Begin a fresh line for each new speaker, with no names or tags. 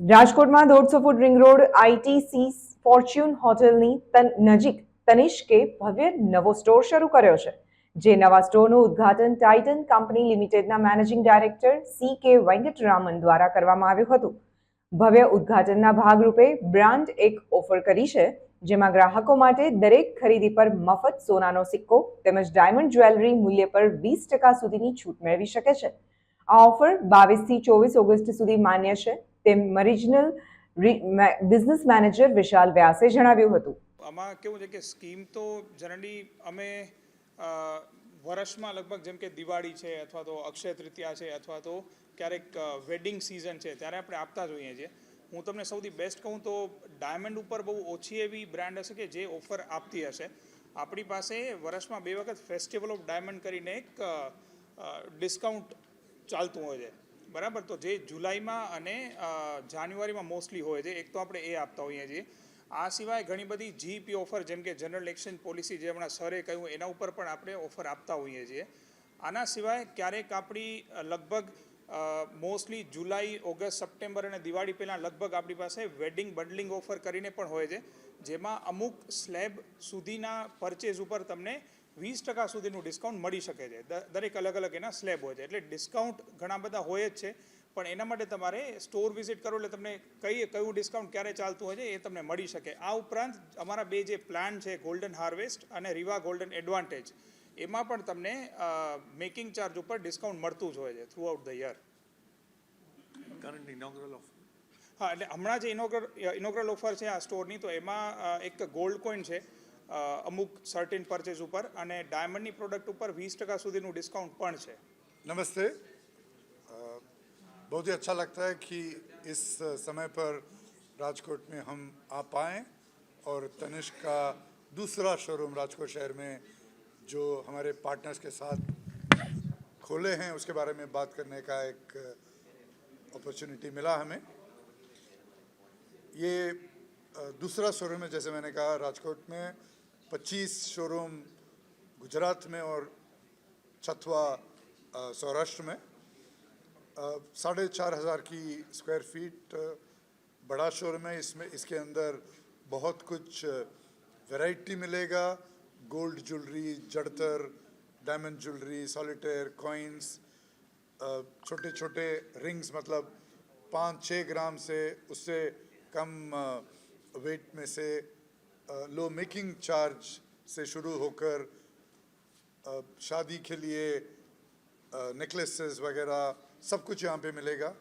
રાજકોટમાં દોઢસો foot ring road ITC Fortune હોટેલની નજીક તનિષ્કે ભવ્ય નવો સ્ટોર શરૂ કર્યો છે, જે નવા સ્ટોરનું ઉદ્ઘાટન ટાઇટન કંપની લિમિટેડના managing director C K Venkataraman દ્વારા કરવામાં આવ્યું હતું. ભવ્ય ઉદ્ઘાટનના ભાગરૂપે બ્રાન્ડ એક ઓફર કરી છે, જેમાં ગ્રાહકો માટે દરેક ખરીદી પર મફત સોનાનો સિક્કો તેમજ ડાયમંડ જ્વેલરી મૂલ્ય પર વીસ ટકા સુધીની છૂટ મેળવી શકે છે. આ ઓફર બાવીસથી ચોવીસ ઓગસ્ટ સુધી માન્ય છે તેમ મરીજનલ બિઝનેસ મેનેજર વિશાલ વ્યાસે જણાવ્યું હતું.
આમાં કેવું છે કે સ્કીમ તો જનરલી અમે વર્ષમાં લગભગ જેમ કે દિવાળી છે અથવા તો અક્ષય તૃતીયા છે અથવા તો ક્યારેક વેડિંગ સિઝન છે ત્યારે આપણે આપતા જ હોઈએ છીએ. હું તમને સૌથી બેસ્ટ કહું તો ડાયમંડ ઉપર બહુ ઓછી એવી બ્રાન્ડ હશે કે જે ઓફર આપતી હશે. આપણી પાસે વર્ષમાં બે વખત ફેસ્ટિવલ ઓફ ડાયમંડ કરીને એક ડિસ્કાઉન્ટ ચાલતું હોય છે. બરાબર? તો જે જુલાઈમાં અને જાન્યુઆરીમાં મોસ્ટલી હોય છે, એક તો આપણે એ આપતા હોઈએ છીએ. આ સિવાય ઘણી બધી જીપી ઓફર, જેમ કે જનરલ એક્સચેન્જ પોલિસી જે હમણાં સરે કહ્યું, એના ઉપર પણ આપણે ઓફર આપતા હોઈએ છીએ. આના સિવાય ક્યારેક આપણી લગભગ મોસ્ટલી જુલાઈ, ઓગસ્ટ, સપ્ટેમ્બર અને દિવાળી પહેલાં લગભગ આપણી પાસે વેડિંગ બંડલિંગ ઓફર કરીને પણ હોય છે, જેમાં અમુક સ્લેબ સુધીના પરચેઝ ઉપર તમને વીસ ટકા સુધીનું ડિસ્કાઉન્ટ મળી શકે છે. દરેક અલગ અલગ એના સ્લેબ હોય છે. એટલે ડિસ્કાઉન્ટ ઘણા બધા હોય જ છે પણ એના માટે તમારે સ્ટોર વિઝિટ કરો એટલે તમને કઈ કયું ડિસ્કાઉન્ટ ક્યારે ચાલતું હોય છે એ તમને મળી શકે. આ ઉપરાંત અમારા બે જે પ્લાન છે ગોલ્ડન હાર્વેસ્ટ અને રીવા ગોલ્ડન એડવાન્ટેજ એમાં પણ તમને મેકિંગ ચાર્જ ઉપર ડિસ્કાઉન્ટ મળતું જ હોય છે through out the year
offer.
હા એટલે હમણાં જે ઇનોગ્રલ ઇનોગ્રલ ઓફર છે આ સ્ટોરની તો એમાં એક ગોલ્ડ કોઈન છે. અમુક સર્ટેન પરચેઝ ઉપર અને ડાયમંડની પ્રોડક્ટ ઉપર વીસ ટકા સુધીનું ડિસ્કાઉન્ટ પણ છે
नमस्ते अ, बहुत ही अच्छा लगता है कि इस समय पर राजकोट में हम आ पाएँ और तनिष्क का दूसरा शोरूम राजकोट शहर में जो हमारे पार्टनर्स के साथ खोले हैं उसके बारे में बात करने का एक अपॉर्चुनिटी मिला हमें ये अ, दूसरा शोरूम है जैसे मैंने कहा राजकोट में 25 शोरूम गुजरात में और छठवा अ, सौराष्ट्र में। साढ़े चार हज़ार की स्क्वायर फीट बड़ा शोरूम है। इसमें इसके अंदर बहुत कुछ वैरायटी मिलेगा। गोल्ड ज्वेलरी जड़तर डायमंड ज्वेलरी सॉलिटेयर कॉइन्स छोटे छोटे रिंग्स मतलब पाँच छः ग्राम से उससे कम वेट में से लो मेकिंग चार्ज से शुरू होकर शादी के लिए नेकलेसेस वगैरह सब कुछ यहाँ पे मिलेगा।